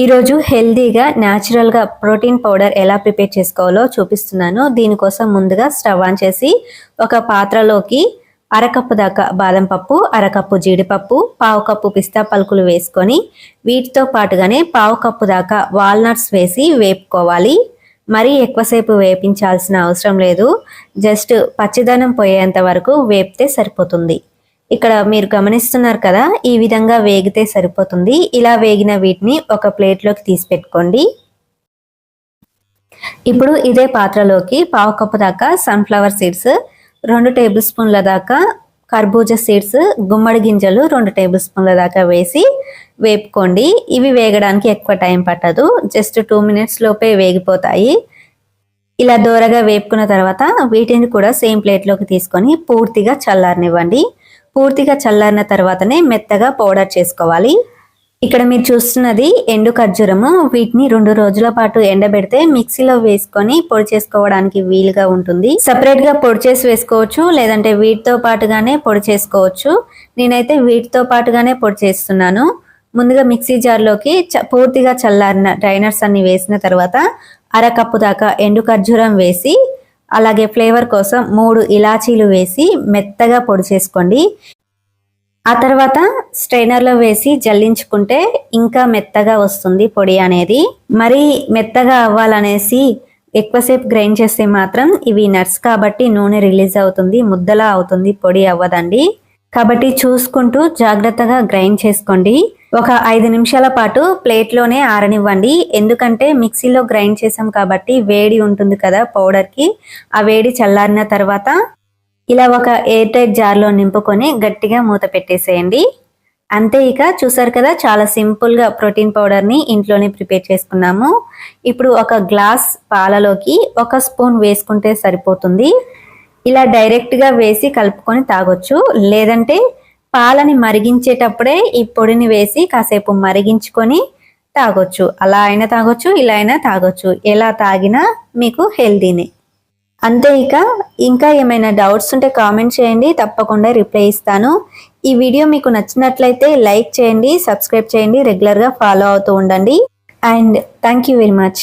ఈరోజు హెల్దీగా న్యాచురల్గా ప్రోటీన్ పౌడర్ ఎలా ప్రిపేర్ చేసుకోవాలో చూపిస్తున్నాను. దీనికోసం ముందుగా స్టవ్ ఆన్ చేసి ఒక పాత్రలోకి అరకప్పు దాకా బాదం పప్పు అరకప్పు జీడిపప్పు పావు కప్పు పిస్తా పలుకులు వేసుకొని వీటితో పాటుగానే పావు కప్పు దాకా వాల్నట్స్ వేసి వేపుకోవాలి. మరీ ఎక్కువసేపు వేపించాల్సిన అవసరం లేదు. జస్ట్ పచ్చిదనం పోయేంత వరకు వేపితే సరిపోతుంది. ఇక్కడ మీరు గమనిస్తున్నారు కదా ఈ విధంగా వేగితే సరిపోతుంది. ఇలా వేగిన వీటిని ఒక ప్లేట్లోకి తీసి పెట్టుకోండి ఇప్పుడు ఇదే పాత్రలోకి పావు కప్పు దాకా సన్ఫ్లవర్ సీడ్స్ రెండు టేబుల్ స్పూన్ల దాకా కర్బూజా సీడ్స్ గుమ్మడి గింజలు రెండు టేబుల్ స్పూన్ల దాకా వేసి వేపుకోండి. ఇవి వేగడానికి ఎక్కువ టైం పట్టదు. జస్ట్ టూ మినిట్స్ లోపే వేగిపోతాయి. ఇలా దూరగా వేపుకున్న తర్వాత వీటిని కూడా సేమ్ ప్లేట్లోకి తీసుకొని పూర్తిగా చల్లారనివ్వండి. పూర్తిగా చల్లారిన తర్వాతనే మెత్తగా పౌడర్ చేసుకోవాలి. ఇక్కడ మీరు చూస్తున్నది ఎండు ఖర్జూరము. వీటిని రెండు రోజుల పాటు ఎండబెడితే మిక్సీలో వేసుకొని పొడి చేసుకోవడానికి వీలుగా ఉంటుంది. సపరేట్గా పొడి చేసి వేసుకోవచ్చు లేదంటే వీటితో పాటుగానే పొడి చేసుకోవచ్చు. నేనైతే వీటితో పాటుగానే పొడి చేస్తున్నాను. ముందుగా మిక్సీ జార్లోకి పూర్తిగా చల్లారిన డ్రైనర్స్ అన్ని వేసిన తర్వాత అరకప్పు దాకా ఎండు ఖర్జూరం వేసి అలాగే ఫ్లేవర్ కోసం మూడు ఇలాచీలు వేసి మెత్తగా పొడి చేసుకోండి. ఆ తర్వాత స్ట్రైనర్లో వేసి జల్లించుకుంటే ఇంకా మెత్తగా వస్తుంది పొడి అనేది. మరి మెత్తగా అవ్వాలనేసి ఎక్కువసేపు గ్రైండ్ చేస్తే మాత్రం ఇవి నట్స్ కాబట్టి నూనె రిలీజ్ అవుతుంది ముద్దలా అవుతుంది పొడి అవ్వదండి. కాబట్టి చూసుకుంటూ జాగ్రత్తగా గ్రైండ్ చేసుకోండి. ఒక ఐదు నిమిషాల పాటు ప్లేట్లోనే ఆరనివ్వండి. ఎందుకంటే మిక్సీలో గ్రైండ్ చేసాం కాబట్టి వేడి ఉంటుంది కదా పౌడర్కి. ఆ వేడి చల్లారిన తర్వాత ఇలా ఒక ఎయిర్ టైట్ జార్లో నింపుకొని గట్టిగా మూత పెట్టేసేయండి. అంతే ఇక చూసారు కదా చాలా సింపుల్గా ప్రోటీన్ పౌడర్ని ఇంట్లోనే ప్రిపేర్ చేసుకున్నాము. ఇప్పుడు ఒక గ్లాస్ పాలలోకి ఒక స్పూన్ వేసుకుంటే సరిపోతుంది. ఇలా డైరెక్ట్గా వేసి కలుపుకొని తాగొచ్చు. లేదంటే పాలని మరిగించేటప్పుడే ఈ పొడిని వేసి కాసేపు మరిగించుకొని తాగొచ్చు. అలా అయినా తాగొచ్చు ఇలా అయినా తాగొచ్చు. ఎలా తాగినా మీకు హెల్దీనే అంతే ఇక ఇంకా ఏమైనా డౌట్స్ ఉంటే కామెంట్ చేయండి. తప్పకుండా రిప్లై ఇస్తాను. ఈ వీడియో మీకు నచ్చినట్లయితే లైక్ చేయండి సబ్స్క్రైబ్ చేయండి రెగ్యులర్గా ఫాలో అవుతూ ఉండండి. And thank you very much